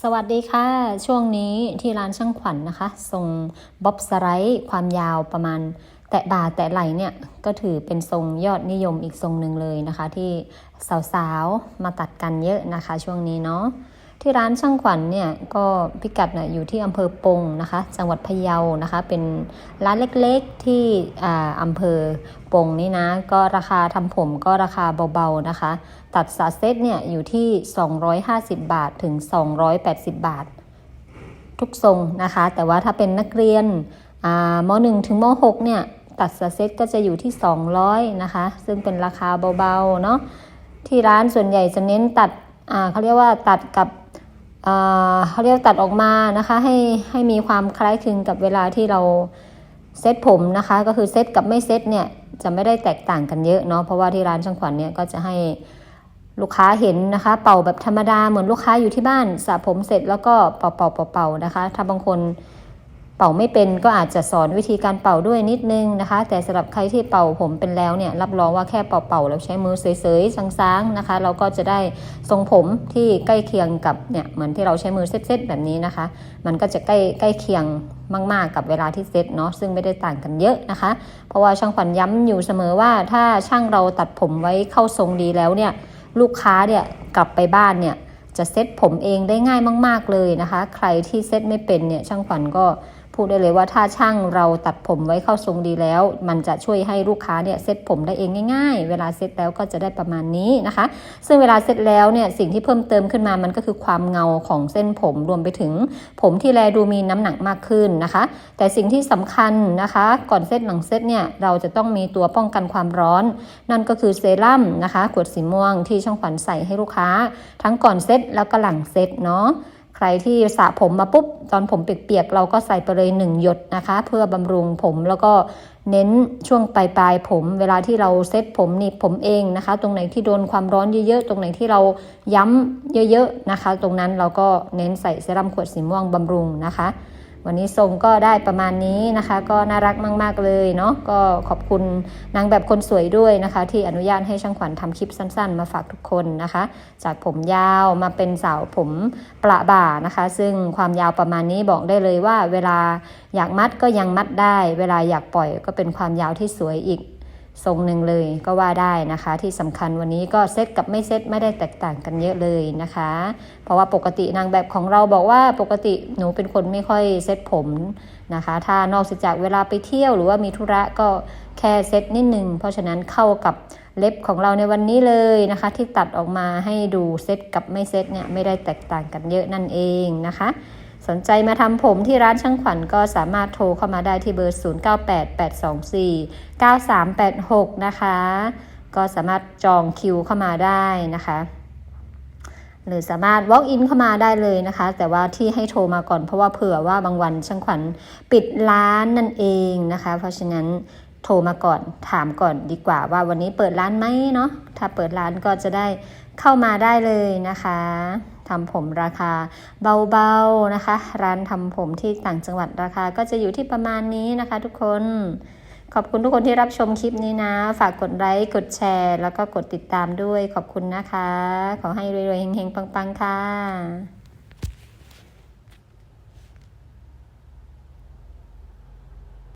สวัสดีค่ะ ช่วงนี้ที่ร้านช่างขวัญนนะคะทรงบ๊อบสไลด์ความยาวประมาณ แตะบ่าแตะไหลเนี่ยก็ถือเป็นทรงยอดนิยมอีกทรงหนึ่งเลยนะคะ ที่สาวๆมาตัดกันเยอะนะคะ ช่วงนี้เนาะ ที่ร้านช่างขวัญเนี่ยก็พิกัดนี่ยอยู่ที่อำเภอปงนะคะ จังหวัดพะเยานะคะ เป็นร้านเล็กๆที่ออำเภอปงนี่นะ ก็ราคาทำผมก็ราคาเบาๆนะคะ ตัดสาเซตเนี่ยอยู่ที่ 250 บาทถึง 280 บาท ทุกทรงนะคะ แต่ว่าถ้าเป็นนักเรียนม 1 ถึงม 6 เนี่ยตัดสาเซตก็จะอยู่ที่ 200 นะคะ ซึ่งเป็นราคาเบาๆเนาะที่ร้านส่วนใหญ่จะเน้นตัดเขาเรียกว่าตัดกับ เขาเรียกตัดออกมานะคะให้ให้มีความคล้ายคลึงกับเวลาที่เราเซตผมนะคะ ก็คือเซตกับไม่เซตเนี่ยจะไม่ได้แตกต่างกันเยอะเนาะเพราะว่าที่ร้านช่างขวัญเนี่ยก็จะให้ลูกค้าเห็นนะคะ เป่าแบบธรรมดาเหมือนลูกค้าอยู่ที่บ้านสระผมเสร็จแล้วก็เป่าเป่าเป่าเป่านะคะ ถ้าบางคน เป่าไม่เป็นก็อาจจะสอนวิธีการเป่าด้วยนิดนึงนะคะ แต่สำหรับใครที่เป่าผมเป็นแล้วเนี่ยรับรองว่าแค่เป่าเป่าแล้วใช้มือเสยๆซ้างๆนะคะ เราก็จะได้ทรงผมที่ใกล้เคียงกับเนี่ยเหมือนที่เราใช้มือเซตๆแบบนี้นะคะ มันก็จะใกล้ใกล้เคียงมากๆกับเวลาที่เซตเนาะซึ่งไม่ได้ต่างกันเยอะนะคะ เพราะว่าช่างขวัญย้ำอยู่เสมอว่าถ้าช่างเราตัดผมไว้เข้าทรงดีแล้วเนี่ยลูกค้าเนี่ยกลับไปบ้านเนี่ยจะเซ็ตผมเองได้ง่ายมาก ๆเลยนะคะ ใครที่เซ็ตไม่เป็นเนี่ยช่างขวัญก็ พูดได้เลยว่าถ้าช่างเราตัดผมไว้เข้าทรงดีแล้ว มันจะช่วยให้ลูกค้าเนี่ยเซ็ตผมได้เองง่ายๆ เวลาเซ็ตแล้วก็จะได้ประมาณนี้นะคะ ซึ่งเวลาเซ็ตแล้วเนี่ยสิ่งที่เพิ่มเติมขึ้นมามันก็คือความเงาของเส้นผมรวมไปถึง ผมที่แลดูมีน้ำหนักมากขึ้นนะคะ แต่สิ่งที่สำคัญนะคะ ก่อนเซตหลังเซตเนี่ยเราจะต้องมีตัวป้องกันความร้อน นั่นก็คือเซรั่มนะคะขวดสีม่วงที่ช่างขวัญใส่ให้ลูกค้า ทั้งก่อนเซตแล้วก็หลังเซตเนาะ ใครที่สระผมมาปุ๊บตอนผมเปียกๆเราก็ใส่ไปเลยหนึ่งหยดนะคะ เพื่อบำรุงผมแล้วก็เน้นช่วงปลายปลายๆผม เวลาที่เราเซตผมนี่ผมเองนะคะ ตรงไหนที่โดนความร้อนเยอะๆ ตรงไหนที่เราย้ำเยอะๆนะคะ ตรงนั้นเราก็เน้นใส่เซรั่มขวดสีม่วงบำรุงนะคะ วันนี้ทรงก็ได้ประมาณนี้นะคะ ก็น่ารักมาก ๆ เลยเนาะก็ขอบคุณนางแบบคนสวยด้วยนะคะ ที่อนุญาตให้ช่างขวัญทำคลิปสั้น ๆ มาฝากทุกคนนะคะ จากผมยาวมาเป็นสาวผมประบ่านะคะ ซึ่งความยาวประมาณนี้บอกได้เลยว่า เวลาอยากมัดก็ยังมัดได้ เวลาอยากปล่อยก็เป็นความยาวที่สวยอีก ทรงหนึ่งเลยก็ว่าได้นะคะ ที่สำคัญวันนี้ก็เซตกับไม่เซตไม่ได้แตกต่างกันเยอะเลยนะคะ เพราะว่าปกตินางแบบของเราบอกว่าปกติหนูเป็นคนไม่ค่อยเซตผมนะคะ ถ้านอกจากเวลาไปเที่ยวหรือว่ามีธุระก็แค่เซตนิดนึงเพราะฉะนั้นเข้ากับเล็บของเราในวันนี้เลยนะคะ ที่ตัดออกมาให้ดูเซตกับไม่เซตเนี่ยไม่ได้แตกต่างกันเยอะนั่นเองนะคะ สนใจมาทำผมที่ร้านช่างขวัญก็สามารถโทรเข้ามาได้ที่เบอร์ 0988249386 นะคะ ก็สามารถจองคิวเข้ามาได้นะคะ หรือสามารถ walk in เข้ามาได้เลยนะคะ แต่ว่าที่ให้โทรมาก่อนเพราะว่าเผื่อว่าบางวันช่างขวัญปิดร้านนั่นเองนะคะ เพราะฉะนั้นโทรมาก่อนถามก่อนดีกว่าว่าวันนี้เปิดร้านไหมเนาะถ้าเปิดร้านก็จะได้ เข้ามาได้เลยนะคะทำผมราคาเบาๆนะคะ ร้านทำผมที่ต่างจังหวัดราคาก็จะอยู่ที่ประมาณนี้นะคะ ทุกคนขอบคุณทุกคนที่รับชมคลิปนี้นะ ฝากกดไลค์ กดแชร์ แล้วก็กดติดตามด้วย ขอบคุณนะคะ ขอให้รวยๆเฮงๆ ปังๆ ค่ะ